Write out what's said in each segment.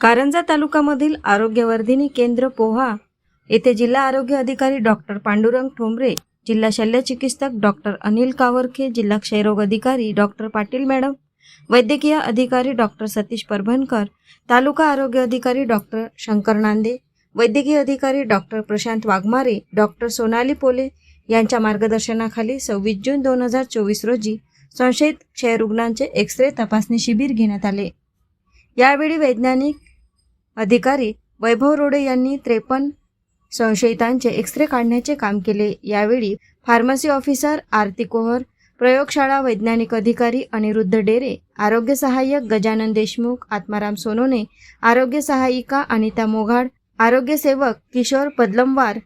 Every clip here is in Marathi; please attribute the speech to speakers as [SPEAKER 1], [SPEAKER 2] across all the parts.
[SPEAKER 1] कारंजा तालुक्यामधील आरोग्यवर्धिनी केंद्र पोहा येथे जिल्हा आरोग्य अधिकारी डॉक्टर पांडुरंग ठोंबरे जिल्हा शल्यचिकित्सक डॉक्टर अनिल कावरखे जिल्हा क्षयरोग अधिकारी डॉक्टर पाटील मॅडम वैद्यकीय अधिकारी डॉक्टर सतीश परभणकर तालुका आरोग्य अधिकारी डॉक्टर शंकर नांदे वैद्यकीय अधिकारी डॉक्टर प्रशांत वाघमारे डॉक्टर सोनाली पोले यांच्या मार्गदर्शनाखाली सव्वीस जून दोन हजार चोवीस रोजी संशयित क्षयरुग्णांचे एक्स रे तपासणी शिबिर घेण्यात आले. यावेळी वैज्ञानिक अधिकारी वैभव रोडे यांनी त्रेपन्न संशयितांचे एक्सरे काढण्याचे काम केले. यावेळी फार्मसी ऑफिसर आरती कोहर प्रयोगशाळा वैज्ञानिक अधिकारी अनिरुद्ध डेरे आरोग्य सहाय्यक गजानन देशमुख आत्माराम सोनोने आरोग्य सहायिका अनिता मोघाड आरोग्य सेवक किशोर पदलमवार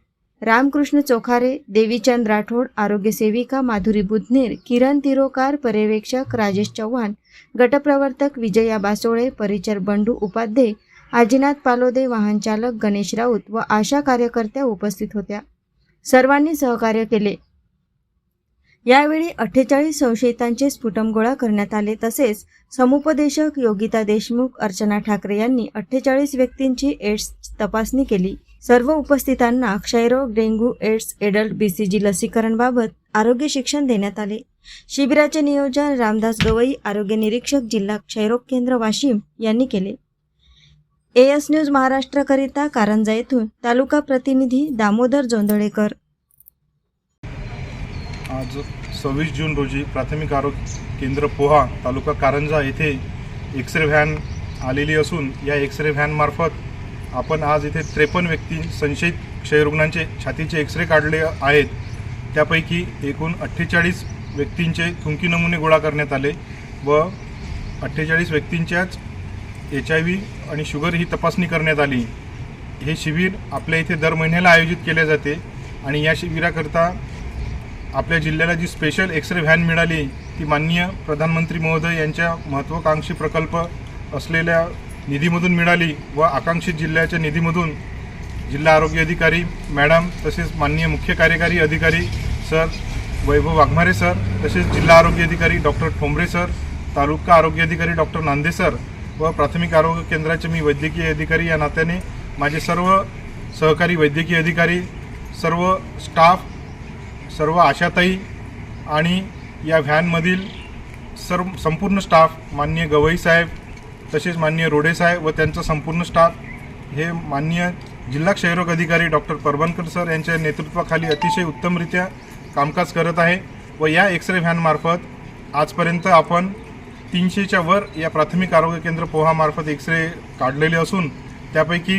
[SPEAKER 1] रामकृष्ण चोखारे देवीचंद राठोड आरोग्य सेविका माधुरी बुधनेर किरण तिरोकार पर्यवेक्षक राजेश चव्हाण गटप्रवर्तक विजया बासोळे परिचर बंडू उपाध्ये आजीनाथ पालोदे वाहनचालक गणेश राऊत व आशा कार्यकर्त्या उपस्थित होत्या. सर्वांनी सहकार्य केले. यावेळी अठ्ठेचाळीस संशयितांचे स्फुटम गोळा करण्यात आले तसेच समुपदेशक योगिता देशमुख अर्चना ठाकरे यांनी अठ्ठेचाळीस व्यक्तींची एड्स तपासणी केली. सर्व उपस्थितांना क्षयरोग डेंग्यू एड्स एडल्ट बीसीजी लसीकरणबाबत आरोग्य शिक्षण देण्यात आले. शिबिराचे नियोजन रामदास गवई आरोग्य निरीक्षक जिल्हा क्षयरोग केंद्र वाशिम यांनी केले. एस न्यूज महाराष्ट्राकरिता कारंजा येथून तालुका प्रतिनिधी दामोदर जोंधळेकर.
[SPEAKER 2] आज सव्वीस जून रोजी प्राथमिक आरोग्य केंद्र पोहा तालुका कारंजा येथे एक्स रे व्हॅन आलेली असून या एक्स रे व्हॅनमार्फत आपण आज इथे त्रेपन्न व्यक्ती संशयित क्षयरुग्णांचे छातीचे एक्स रे काढले आहेत. त्यापैकी एकूण अठ्ठेचाळीस व्यक्तींचे थुंकी नमुने गोळा करण्यात आले व अठ्ठेचाळीस व्यक्तींच्याच एच आय व्ही आणि शुगर ही तपासणी करण्यात आली. हे शिबिर आपल्या इथे दर महिन्याला आयोजित केले जाते आणि या शिबिराकरता आपल्या जिल्ह्याला जी स्पेशल एक्सरे व्हॅन मिळाली ती माननीय प्रधानमंत्री महोदय यांच्या महत्त्वाकांक्षी प्रकल्प असलेल्या निधीमधून मिळाली व आकांक्षित जिल्ह्याच्या निधीमधून जिल्हा आरोग्य अधिकारी मॅडम तसेच माननीय मुख्य कार्यकारी अधिकारी सर वैभव वाघमारे सर तसेच जिल्हा आरोग्य अधिकारी डॉक्टर ठोंबरे सर तालुका आरोग्य अधिकारी डॉक्टर नांदे सर व प्राथमिक आरोग्य केंद्राचे मी वैद्यकीय अधिकारी या नात्याने माझे सर्व सहकारी वैद्यकीय अधिकारी सर्व स्टाफ सर्व आशाताई आणि या व्हॅनमधील सर्व संपूर्ण स्टाफ माननीय गवई साहेब तसेच माननीय रोडे साहेब व त्यांचा संपूर्ण स्टाफ हे माननीय जिल्हा क्षयरोग अधिकारी डॉक्टर परबनकर सर यांच्या नेतृत्वाखाली अतिशय उत्तमरित्या कामकाज करत आहे व या एक्स रे व्हॅनमार्फत आजपर्यंत आपण तीनशेच्या वर या प्राथमिक आरोग्य केंद्र पोहामार्फत एक्स रे काढलेले असून त्यापैकी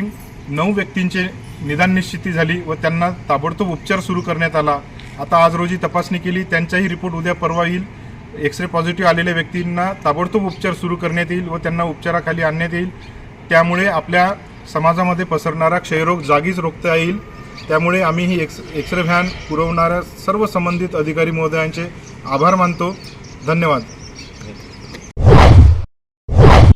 [SPEAKER 2] नऊ व्यक्तींचे निदान निश्चिती झाली व त्यांना ताबडतोब उपचार सुरू करण्यात आला. आता आज रोजी तपासणी केली त्यांचाही रिपोर्ट उद्या परवा येईल. एक्स रे पॉझिटिव्ह आलेल्या व्यक्तींना ताबडतोब उपचार सुरू करण्यात येईल व त्यांना उपचाराखाली आणण्यात येईल. त्यामुळे आपल्या समाजामध्ये पसरणारा क्षयरोग जागीच रोखता येईल. त्यामुळे आम्ही ही एक्स एक्स रे व्हॅन पुरवणाऱ्या सर्व संबंधित अधिकारी महोदयांचे आभार मानतो. धन्यवाद.